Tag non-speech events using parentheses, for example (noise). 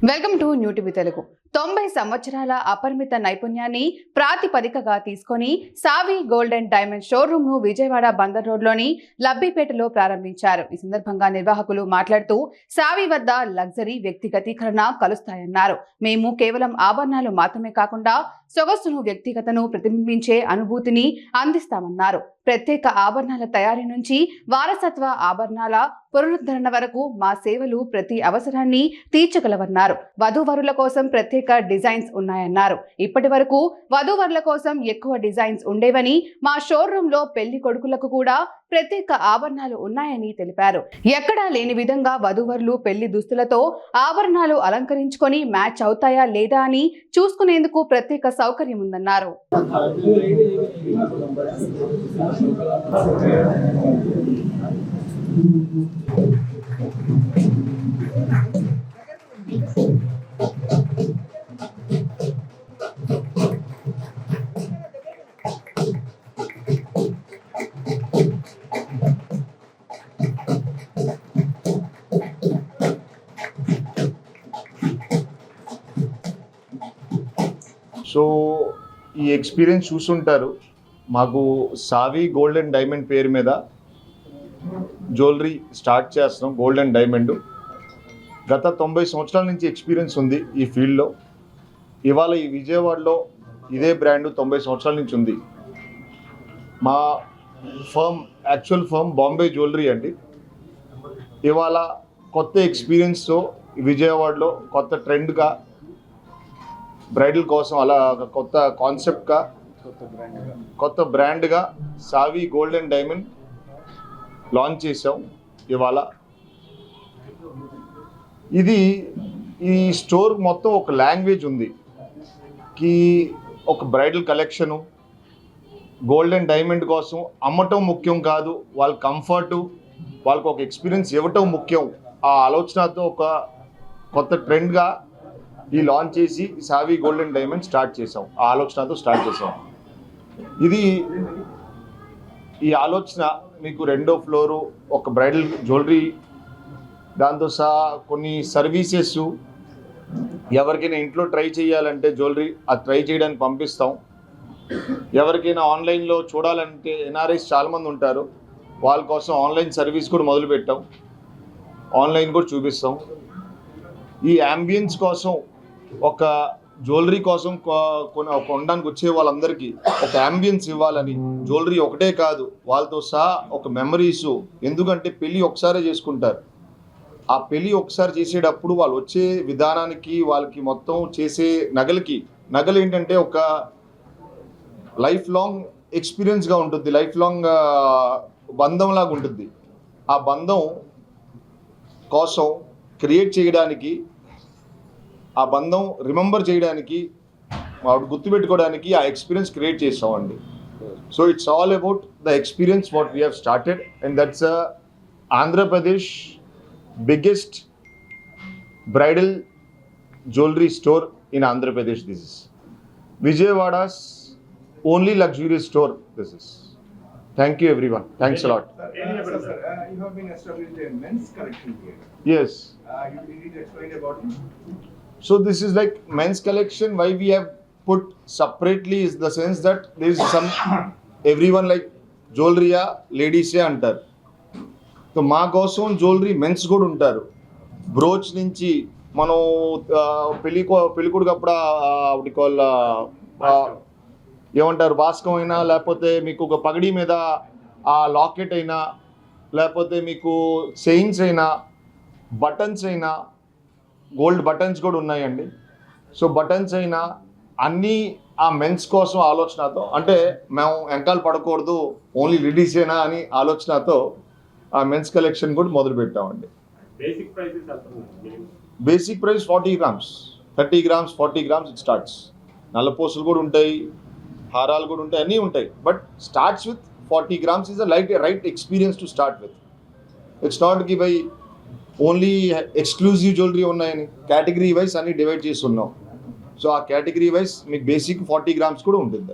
welcome to new TV Telugu తొంభై సంవత్సరాల అపరిమిత నైపుణ్యాన్ని ప్రాతిపదికగా తీసుకొని సావి గోల్డ్ అండ్ డైమండ్ షోరూమ్ను విజయవాడ బందర్ రోడ్లోని లబ్బిపేటలో ప్రారంభించారు. ఈ సందర్భంగా నిర్వాహకులు మాట్లాడుతూ సావి వద్ద లగ్జరీ వ్యక్తిగతీకరణ కలుస్తాయన్నారు. మేము కేవలం ఆభరణాలు మాత్రమే కాకుండా సొగసును వ్యక్తిగతను ప్రతిబింబించే అనుభూతిని అందిస్తామన్నారు. ప్రత్యేక ఆభరణాల తయారీ నుంచి వారసత్వ ఆభరణాల పునరుద్ధరణ వరకు మా సేవలు ప్రతి అవసరాన్ని తీర్చగలవన్నారు. వధూవరుల కోసం ప్రత్యేక డిజైన్స్ ఉన్నాయన్నారు. ఇప్పటి వరకు వధూవరుల కోసం ఎక్కువ డిజైన్స్ ఉండేవని మా షోరూమ్లో పెళ్ళి కొడుకులకు కూడా ప్రత్యేక ఆభరణాలు ఉన్నాయని తెలిపారు. ఎక్కడా లేని విధంగా వధూవరులు పెళ్ళి దుస్తులతో ఆభరణాలు అలంకరించుకొని మ్యాచ్ అవుతాయా లేదా అని చూసుకునేందుకు ప్రత్యేక సౌకర్యం ఉందన్నారు. సో ఈ ఎక్స్పీరియన్స్ చూసుంటారు. మాకు సావి గోల్డ్ అండ్ డైమండ్ పేరు మీద జ్యువెలరీ స్టార్ట్ చేస్తున్నాం గోల్డ్ అండ్ డైమండ్. గత తొంభై సంవత్సరాల నుంచి ఎక్స్పీరియన్స్ ఉంది ఈ ఫీల్డ్లో. ఇవాళ ఈ విజయవాడలో ఇదే బ్రాండ్ తొంభై సంవత్సరాల నుంచి ఉంది. మా firm actual firm Bombay jewellery అండి. ఇవాళ కొత్త ఎక్స్పీరియన్స్తో విజయవాడలో కొత్త ట్రెండ్గా బ్రైడల్ కోసం అలా ఒక కొత్త కాన్సెప్ట్గా కొత్త బ్రాండ్గా. సావి గోల్డ్ అండ్ డైమండ్ లాంచ్ చేసాం ఇవాళ. ఇది ఈ స్టోర్ మొత్తం ఒక లాంగ్వేజ్ ఉంది. కి ఒక bridal collection gold and diamond కోసం అమ్మటం ముఖ్యం కాదు వాళ్ళ కంఫర్టు వాళ్ళకి ఒక ఎక్స్పీరియన్స్ ఇవ్వటం ముఖ్యం. ఆ ఆలోచనతో ఒక కొత్త ట్రెండ్గా ఈ లాంచ్ చేసి సావి గోల్డ్ అండ్ డైమండ్ స్టార్ట్ చేసాం ఆ ఆలోచనతో స్టార్ట్ చేసాం ఇది ఈ ఆలోచన మీకు రెండో ఫ్లోరు ఒక బ్రైడల్ జ్యువెలరీ దాంతో సహా కొన్ని సర్వీసెస్ ఎవరికైనా ఇంట్లో ట్రై చేయాలంటే జ్యువెలరీ అది ట్రై చేయడానికి పంపిస్తాం. ఎవరికైనా ఆన్లైన్లో చూడాలంటే ఎన్ఆర్ఐస్ చాలామంది ఉంటారు. వాళ్ళ కోసం ఆన్లైన్ సర్వీస్ కూడా మొదలుపెట్టాం. ఆన్లైన్ కూడా చూపిస్తాం. ఈ అంబియన్స్ కోసం ఒక జ్యువెలరీ కోసం కొ- కొన- కొనడానికి వచ్చే వాళ్ళందరికీ ఒక అంబియన్స్ ఇవ్వాలని. జ్యువెలరీ ఒకటే కాదు వాళ్ళతో సహా ఒక మెమరీస్ ఎందుకంటే పెళ్ళి ఒకసారే చేసుకుంటారు. ఆ పెళ్ళి ఒకసారి చేసేటప్పుడు వాళ్ళు వచ్చే విధానానికి వాళ్ళకి మొత్తం చేసే నగలకి నగలు ఏంటంటే ఒక లైఫ్ లాంగ్ ఎక్స్పీరియన్స్గా ఉంటుంది. లైఫ్ లాంగ్ బంధంలాగా ఉంటుంది. ఆ బంధం కోసం క్రియేట్ చేయడానికి ఆ బంధం రిమెంబర్ చేయడానికి వాడు గుర్తుపెట్టుకోవడానికి ఆ ఎక్స్పీరియన్స్ క్రియేట్ చేస్తామండి so it's all about the experience what we have started and that's Andhra Pradesh biggest bridal jewellery store in Andhra Pradesh this is Vijayawada's only luxurious store this is thank you everyone thanks a lot Sir, sir, uh, you have been established a men's collection here. Yes Uh, you you need to explain about it. So this is like men's collection. Why we have put separately is the sense that there is some (coughs) everyone like jewelry లేడీసే అంటారు so మా కోసం jewellery men's కూడా ఉంటారు brooch నుంచి మనం పెళ్ళి పెళ్ళికొడుకు అప్పుడు కాల్ ఏమంటారు బాస్కం అయినా లేకపోతే మీకు ఒక పగడి మీద ఆ లాకెట్ అయినా లేకపోతే మీకు చైన్స్ అయినా బటన్స్ అయినా గోల్డ్ బటన్స్ కూడా ఉన్నాయండి. సో బటన్స్ అయినా అన్నీ ఆ మెన్స్ కోసం ఆలోచనతో అంటే మేము వెంకాలు పడకూడదు ఓన్లీ లేడీసేనా అని ఆలోచనతో ఆ మెన్స్ కలెక్షన్ కూడా మొదలు పెట్టామండి. Basic price forty grams thirty grams forty grams it starts నల్లపూసలు కూడా ఉంటాయి హారాలు కూడా ఉంటాయి అన్నీ ఉంటాయి. But starts with forty grams is a light right experience to start with it's నాట్కి by only exclusive jewellery ఉన్నాయని కేటగిరీ వైజ్ అన్ని డివైడ్ చేసి ఉన్నాం. సో ఆ కేటగిరీ వైజ్ మీకు బేసిక్ ఫార్టీ గ్రామ్స్ కూడా ఉంటుంది